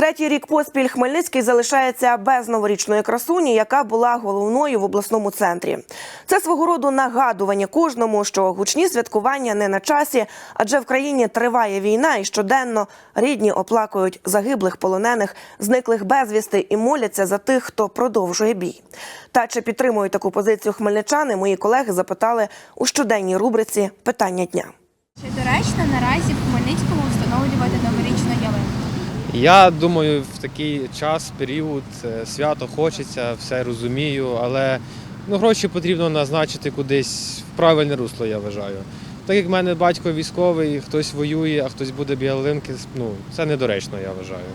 Третій рік поспіль Хмельницький залишається без новорічної красуні, яка була головною в обласному центрі. Це свого роду нагадування кожному, що гучні святкування не на часі, адже в країні триває війна, і щоденно рідні оплакують загиблих полонених, зниклих безвісти і моляться за тих, хто продовжує бій. Та чи підтримують таку позицію хмельничани? Мої колеги запитали у щоденній рубриці Питання дня. Чи доречно наразі в Хмельницькому встановлювати новорічну ялинку? Я думаю, в такий час, період, е, свято хочеться, все розумію, але ну, гроші потрібно назначити кудись в правильне русло, я вважаю. Так як в мене батько військовий, хтось воює, а хтось буде біля ялинки, ну, це недоречно, я вважаю.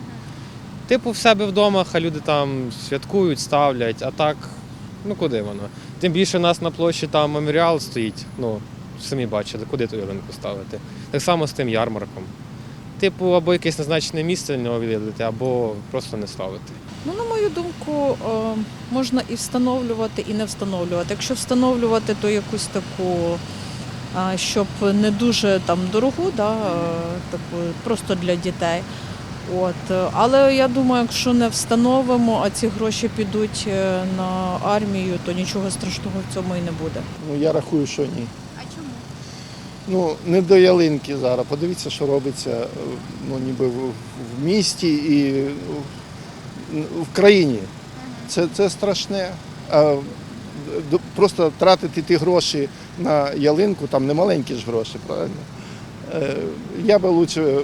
Типу, в себе вдома, хай люди там святкують, ставлять, а так, ну куди воно? Тим більше у нас на площі там меморіал стоїть, ну, самі бачили, куди ту ялинку ставити. Так само з тим ярмарком. Типу, або якесь назначене місце для нього відвідати, або просто не ставити. Ну, на мою думку, е, можна і встановлювати, і не встановлювати. Якщо встановлювати, то якусь таку, е, щоб не дуже там дорогу, да, е, таку просто для дітей. От. Але я думаю, якщо не встановимо, а ці гроші підуть на армію, то нічого страшного в цьому і не буде. Ну я рахую, що ні. Ну не до ялинки зараз. Подивіться, що робиться е, ну, ніби в, в місті і в, в країні. Це, це страшне. А просто тратити ті гроші на ялинку, там не маленькі ж гроші, правильно? Е, Я би лучше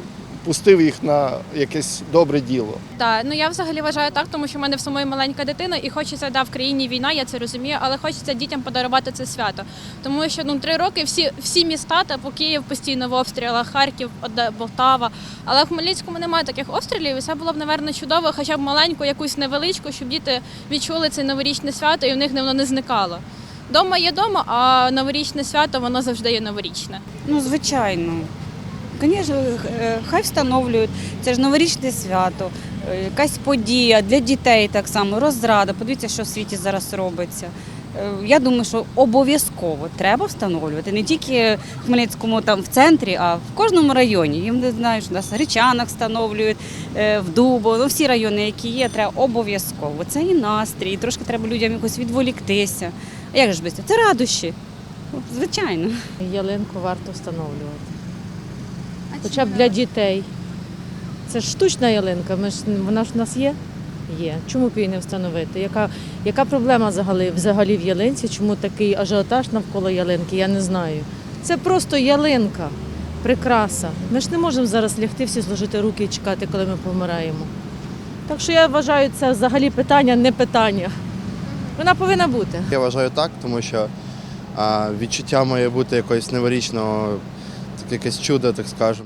пустив їх на якесь добре діло. Так, ну я взагалі вважаю так, тому що в мене в самої маленька дитина, і хочеться да, в країні війна, я це розумію, але хочеться дітям подарувати це свято. Тому що ну три роки всі, всі міста, та по Київ постійно в обстрілах, Харків, Полтава. Але в Хмельницькому немає таких обстрілів, і це було б, напевно, чудово, хоча б маленьку, якусь невеличку, щоб діти відчули це новорічне свято і в них воно не зникало. Дома є дома, а новорічне свято воно завжди є новорічне. Ну, звичайно. Звісно, е, хай встановлюють. Це ж новорічне свято, е, якась подія для дітей так само, розрада. Подивіться, що в світі зараз робиться. Е, Я думаю, що обов'язково треба встановлювати не тільки в Хмельницькому там в центрі, а в кожному районі. Я не знаю, що нас в Гречанах встановлюють, в Дубо, ну всі райони, які є, треба обов'язково. Це і настрій, трошки треба людям якось відволіктися. А як ж без цього? Це радощі. Звичайно. Ялинку варто встановлювати. Хоча б для дітей. Це ж штучна ялинка, ми ж, вона ж в нас є? Є. Чому б її не встановити? Яка, яка проблема взагалі, взагалі в ялинці? Чому такий ажіотаж навколо ялинки? Я не знаю. Це просто ялинка, прикраса. Ми ж не можемо зараз лягти всі зложити руки і чекати, коли ми помираємо. Так що я вважаю, це взагалі питання, не питання. Вона повинна бути. Я вважаю так, тому що а, відчуття має бути якогось новорічного, так якесь чудо, так скажемо.